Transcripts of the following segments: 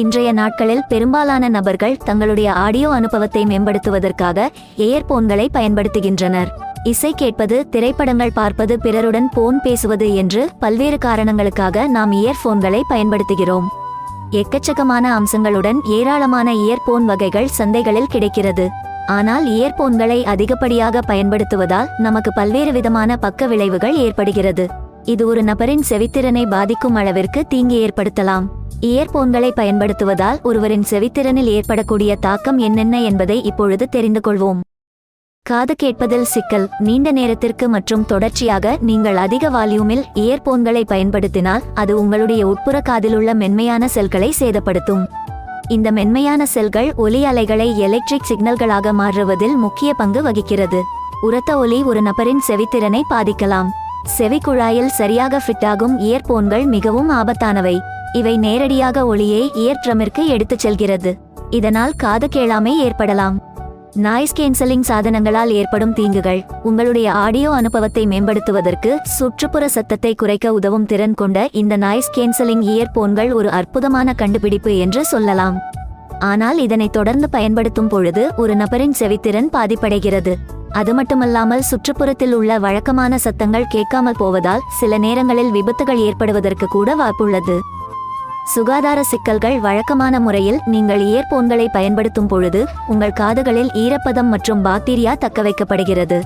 இன்றைய நாட்களில் பெரும்பாலான நபர்கள் தங்களுடைய ஆடியோ அனுபவத்தை மேம்படுத்துவதற்காக ஏர்போன்களை பயன்படுத்துகின்றனர். இசை கேட்பது திரைப்படங்கள் பார்ப்பது பிறருடன் போன் பேசுவது என்று பல்வேறு காரணங்களுக்காக நாம் இயர்போன்களை பயன்படுத்துகிறோம். எக்கச்சக்கமான அம்சங்களுடன் ஏராளமான இயர்போன் வகைகள் சந்தைகளில் கிடைக்கிறது. ஆனால் இயர்போன்களை அதிகப்படியாக பயன்படுத்துவதால் நமக்கு பல்வேறு விதமான பக்க விளைவுகள் ஏற்படுகிறது. இது ஒரு நபரின் செவித்திறனை பாதிக்கும் அளவிற்கு தீங்கு ஏற்படுத்தலாம். இயர்போன்களை பயன்படுத்துவதால் ஒருவரின் செவித்திறனில் ஏற்படக்கூடிய தாக்கம் என்னென்ன என்பதை இப்பொழுது தெரிந்து கொள்வோம். காது கேட்பதில் சிக்கல் நீண்ட நேரத்திற்கு மற்றும் தொடர்ச்சியாக நீங்கள் அதிக வால்யூமில் இயர்போன்களை பயன்படுத்தினால் அது உங்களுடைய உட்புற காதிலுள்ள மென்மையான செல்களை சேதப்படுத்தும். இந்த மென்மையான செல்கள் ஒலி அலைகளை எலக்ட்ரிக் சிக்னல்களாக மாற்றுவதில் முக்கிய பங்கு வகிக்கிறது. உரத்த ஒலி ஒரு நபரின் செவித்திறனை பாதிக்கலாம். செவிக்குழாயில் சரியாக ஃபிட்டாகும் இயர்போன்கள் மிகவும் ஆபத்தானவை. இவை நேரடியாக ஒளியை இயர் ட்ரமிற்கு எடுத்துச் செல்கிறது. இதனால் காது கேளாமை ஏற்படலாம். நாய்ஸ் கேன்சலிங் சாதனங்களால் ஏற்படும் தீங்குகள். உங்களுடைய ஆடியோ அனுபவத்தை மேம்படுத்துவதற்கு சுற்றுப்புற சத்தத்தை குறைக்க உதவும் திறன் கொண்ட இந்த நாய்ஸ் கேன்சலிங் இயர்போன்கள் ஒரு அற்புதமான கண்டுபிடிப்பு என்று சொல்லலாம். ஆனால் இதனை தொடர்ந்து பயன்படுத்தும் பொழுது ஒரு நபரின் செவித்திறன் பாதிப்படைகிறது. அது மட்டுமல்லாமல் சுற்றுப்புறத்தில் உள்ள வழக்கமான சத்தங்கள் கேட்காமல் போவதால் சில நேரங்களில் விபத்துகள் ஏற்படுவதற்கு கூட வாய்ப்புள்ளது. சுகாதார சிக்கல்கள் வழக்கமான முறையில் நீங்கள் இயர்போன்களை பயன்படுத்தும் பொழுது உங்கள் காதுகளில் ஈரப்பதம் மற்றும் பாக்டீரியா தக்கவைக்கப்படுகிறது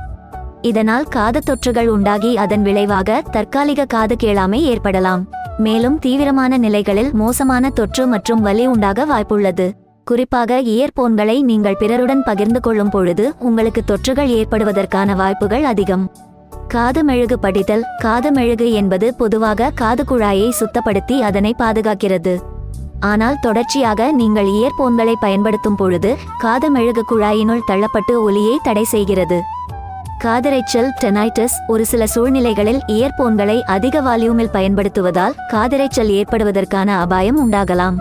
இதனால் காது தொற்றுகள் உண்டாகி அதன் விளைவாக தற்காலிக காது கேளாமை ஏற்படலாம். மேலும் தீவிரமான நிலைகளில் மோசமான தொற்று மற்றும் வலி உண்டாக வாய்ப்புள்ளது. குறிப்பாக இயர்போன்களை நீங்கள் பிறருடன் பகிர்ந்து கொள்ளும் பொழுது உங்களுக்கு தொற்றுகள் ஏற்படுவதற்கான வாய்ப்புகள் அதிகம். காது மெழுகு படிதல் காது மெழுகு என்பது பொதுவாக காது குழாயை சுத்தப்படுத்தி அதனை பாதுகாக்கிறது. ஆனால் தொடர்ச்சியாக நீங்கள் இயர்போன்களை பயன்படுத்தும் பொழுது காது மெழுகு குழாயினுள் தள்ளப்பட்டு ஒலியை தடை செய்கிறது. காதிரைச்சல் டெனைட்டிஸ் ஒரு சில சூழ்நிலைகளில் இயர்போன்களை அதிக வால்யூமில் பயன்படுத்துவதால் காதிரைச்சல் ஏற்படுவதற்கான அபாயம் உண்டாகலாம்.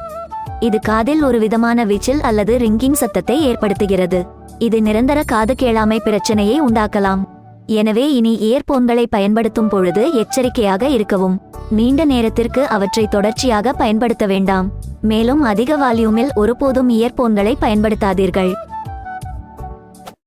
இது காதில் ஒரு விதமான வீச்சில் அல்லது ரிங்கிங் சத்தத்தை ஏற்படுத்துகிறது. இது நிரந்தர காது கேளாமை பிரச்சனையை உண்டாக்கலாம். எனவே இனி இயர்போன்களை பயன்படுத்தும் பொழுது எச்சரிக்கையாக இருக்கவும். நீண்ட நேரத்திற்கு அவற்றை தொடர்ச்சியாக பயன்படுத்த வேண்டாம். மேலும் அதிக வால்யூமில் ஒருபோதும் இயர்போன்களை பயன்படுத்தாதீர்கள்.